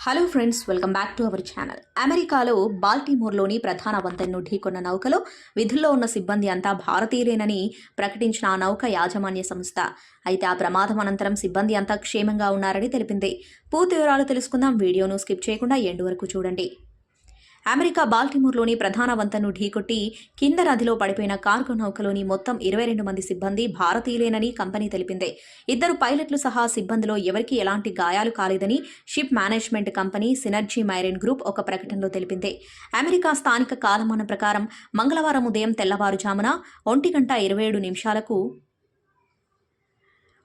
Hello friends welcome back to our channel అమెరికాలో బాల్టిమోర్లోని ప్రధాన వంతెన్ను ఢీకొన్న నౌకలో విధుల్లో ఉన్న సిబ్బంది అంతా భారతీయులేనని ప్రకటించిన ఆ నౌక యాజమాన్య సంస్థ. అయితే ఆ ప్రమాదం అనంతరం సిబ్బంది అంతా క్షేమంగా ఉన్నారని తెలిపింది. పూర్తి వివరాలు తెలుసుకుందాం. వీడియోను స్కిప్ చేయకుండా ఎండు వరకు చూడండి. అమెరికా బాల్టిమూర్లోని ప్రధాన వంతెనను ఢీకొట్టి కింద నదిలో పడిపోయిన కార్గో నౌకలోని మొత్తం ఇరవై రెండు మంది సిబ్బంది భారతీయులేనని కంపెనీ తెలిపింది. ఇద్దరు పైలట్లు సహా సిబ్బందిలో ఎవరికీ ఎలాంటి గాయాలు కాలేదని ship management company Synergy Marine Group ఒక ప్రకటనలో తెలిపింది. అమెరికా స్థానిక కాలమానం ప్రకారం మంగళవారం ఉదయం తెల్లవారుజామున ఒంటి గంట ఇరవై ఏడు నిమిషాలకు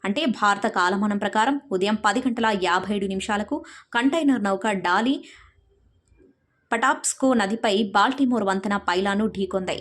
అంటే భారత కాలమానం ప్రకారం ఉదయం పది గంటల యాభై ఏడు నిమిషాలకు కంటైనర్ నౌక డాలీ పటాప్స్కో నదిపై బాల్టిమోర్ వంతెన పైలాను ఢీకొంది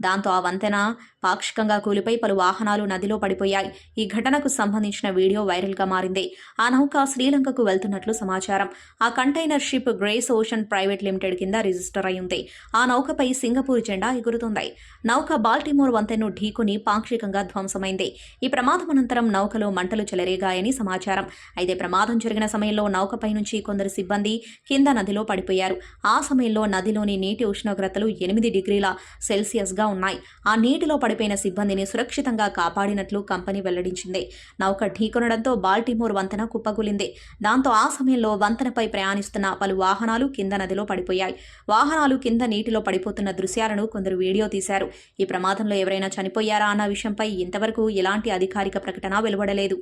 దాంతో ఆ వంతెన పాక్షికంగా కూలిపై పలు వాహనాలు నదిలో పడిపోయాయి. ఈ ఘటనకు సంబంధించిన వీడియో వైరల్గా మారింది. ఆ నౌక శ్రీలంకకు వెళ్తున్నట్లు సమాచారం. ఆ container ship Grace Ocean private limited కింద రిజిస్టర్ అయ్యింది. ఆ నౌకపై సింగపూర్ జెండా ఎగురుతుంది. నౌక బాల్టిమోర్ వంతెను ఢీకొని పాక్షికంగా ధ్వంసమైంది. ఈ ప్రమాదం అనంతరం నౌకలో మంటలు చెలరేగాయని సమాచారం. అయితే ప్రమాదం జరిగిన సమయంలో నౌకపై నుంచి కొందరు సిబ్బంది కింద నదిలో పడిపోయారు. ఆ సమయంలో నదిలోని నీటి ఉష్ణోగ్రతలు ఎనిమిది డిగ్రీల సెల్సియస్గా ఉన్నాయి. ఆ నీటిలో పడిపోయిన సిబ్బందిని సురక్షితంగా కాపాడినట్లు కంపెనీ వెల్లడించింది. నౌక ఢీకొనడంతో బాల్టిమోర్ వంతెన కుప్పకూలింది. దాంతో ఆ సమయంలో వంతెనపై ప్రయాణిస్తున్న పలు వాహనాలు కింద నదిలో పడిపోయాయి. వాహనాలు కింద నీటిలో పడిపోతున్న దృశ్యాలను కొందరు వీడియో తీశారు. ఈ ప్రమాదంలో ఎవరైనా చనిపోయారా అన్న విషయంపై ఇంతవరకు ఎలాంటి అధికారిక ప్రకటన వెలువడలేదు.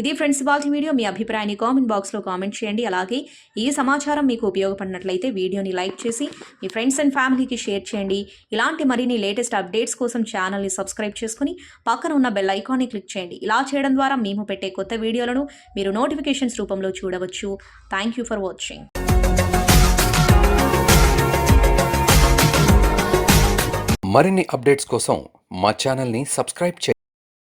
ఇది ఫ్రెండ్స్ ఇవాళ వీడియో మీ అభిప్రాయాన్ని కామెంట్ బాక్స్లో కామెంట్ చేయండి. అలాగే ఈ సమాచారం మీకు ఉపయోగపడినట్లయితే వీడియోని లైక్ చేసి మీ ఫ్రెండ్స్ అండ్ ఫ్యామిలీకి షేర్ చేయండి. ఇలాంటి మరిన్ని లేటెస్ట్ అప్డేట్స్ కోసం ఛానల్ని సబ్స్క్రైబ్ చేసుకుని పక్కన ఉన్న బెల్ ఐకాన్ని క్లిక్ చేయండి. ఇలా చేయడం ద్వారా మేము పెట్టే కొత్త వీడియోలను మీరు నోటిఫికేషన్స్ రూపంలో చూడవచ్చు. Thank you for watching. మరిన్ని అప్డేట్స్ కోసం మా ఛానల్ని సబ్స్క్రైబ్ చేయండి.